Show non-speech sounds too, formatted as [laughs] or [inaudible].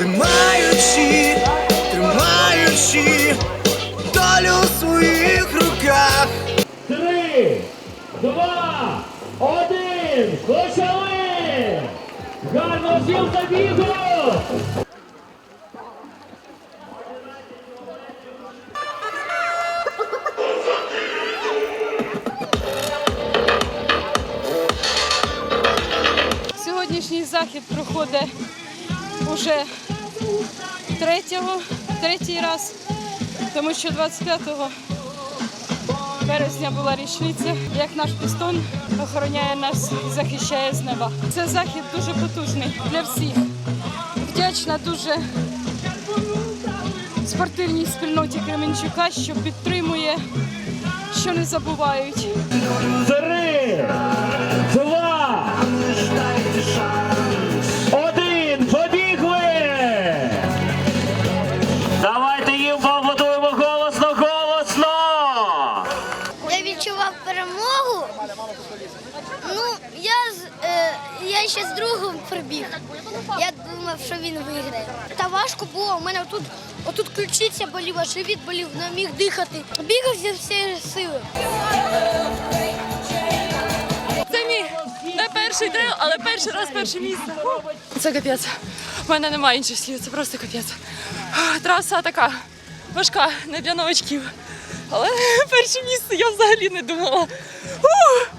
тримаючи, тримаючи долю в своїх руках. Три, два, один, почали! Гарно всім забігу! Сьогоднішній захід проходить уже третього, третій раз, тому що 25 березня була річниця, як наш пістон охороняє нас і захищає з неба. Це захід дуже потужний для всіх. Вдячна дуже спортивній спільноті Кременчука, що підтримує, що не забувають. Три, відчував перемогу. Ну, я е, я ще з другом прибіг. Я думав, що він виграє. Та важко було. У мене тут отут ключиця боліла, живіт болів, не міг дихати. Бігав зі всієї сили. Це мій не перший трейл, але перший раз перше місце. Це капець. У мене немає інших слів, це просто капець. Траса така важка, не для новачків. Але [laughs] перше місце я взагалі не думала. Ух!